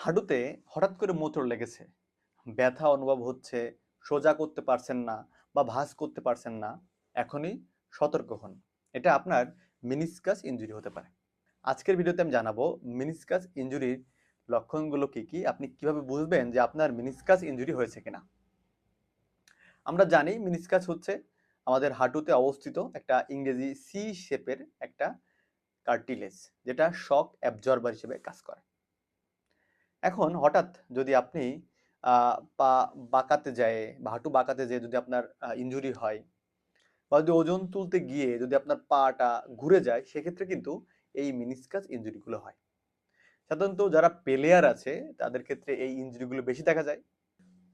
হাঁটুতে হঠাৎ করে মোচড় লেগেছে। ব্যথা অনুভব হচ্ছে, সোজা করতে পারছেন না বা ভাঁজ করতে পারছেন না, এখনই সতর্ক হন। এটা আপনার মিনিসকাস ইনজুরি হতে পারে। আজকের ভিডিওতে আমি জানাব মিনিসকাস ইনজুরির লক্ষণগুলো কি কি, আপনি কীভাবে বুঝবেন যে আপনার মিনিসকাস ইনজুরি হয়েছে কিনা? আমরা জানি মিনিসকাস হচ্ছে আমাদের হাঁটুতে অবস্থিত একটা ইংরেজি সি শেপের একটা কার্টিলেজ, যেটা শক অ্যাবজর্বার হিসেবে কাজ করে। এখন হঠাৎ যদি আপনি পা বাঁকাতে যায় বা হাঁটু বাঁকাতে যেয়ে যদি আপনার ইনজুরি হয় বা যদি ওজন তুলতে গিয়ে যদি আপনার পাটা ঘুরে যায়, সেক্ষেত্রে কিন্তু এই মিনিসকাস ইনজুরিগুলো হয়। সাধারণত যারা প্লেয়ার আছে, তাদের ক্ষেত্রে এই ইনজুরিগুলো বেশি দেখা যায়।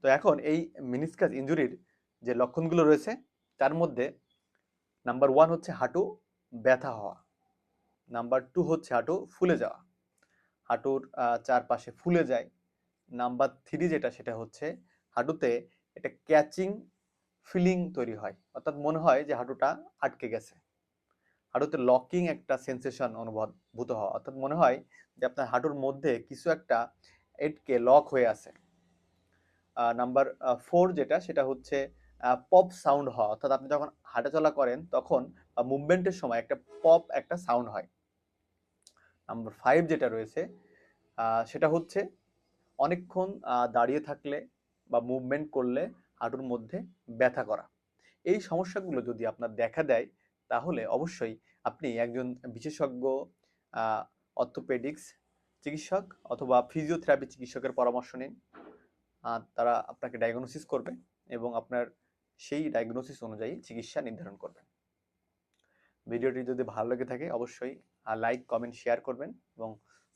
তো এখন এই মিনিসকাস ইনজুরির যে লক্ষণগুলো রয়েছে, তার মধ্যে নাম্বার ওয়ান হচ্ছে হাঁটু ব্যথা হওয়া নাম্বার টু হচ্ছে হাঁটু ফুলে যাওয়া। হাঁটুর চারপাশে ফুলে যায়। নাম্বার থ্রি যেটা, সেটা হচ্ছে হাঁটুতে একটা ক্যাচিং ফিলিং তৈরি হয়। অর্থাৎ মনে হয় যে হাঁটুটা আটকে গেছে। হাঁটুতে লকিং একটা সেন্সেশন অনুভূত হওয়া অর্থাৎ মনে হয় যে আপনার হাঁটুর মধ্যে কিছু একটা এটকে লক হয়ে আছে। নাম্বার ফোর যেটা, সেটা হচ্ছে পপ সাউন্ড হওয়া অর্থাৎ আপনি যখন হাঁটাচলা করেন, তখন মুভমেন্টের সময় একটা পপ একটা সাউন্ড হয়। নাম্বার ফাইভ যেটা রয়েছে সেটা হচ্ছে অনেকক্ষণ দাঁড়িয়ে থাকলে বা মুভমেন্ট করলে হাঁটুর মধ্যে ব্যথা করা। এই সমস্যাগুলো যদি আপনার দেখা দেয়, তাহলে অবশ্যই আপনি একজন বিশেষজ্ঞ অর্থোপেডিক্স চিকিৎসক অথবা ফিজিওথেরাপি চিকিৎসকের পরামর্শ নিন। তারা আপনাকে ডায়াগনোসিস করবে এবং আপনার সেই ডায়াগনোসিস অনুযায়ী চিকিৎসা নির্ধারণ করবে। ভিডিওটি যদি ভালো লেগে থাকে অবশ্যই লাইক কমেন্ট শেয়ার করবেন এবং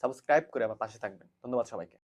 সাবস্ক্রাইব করে আমার পাশে থাকবেন। ধন্যবাদ সবাইকে।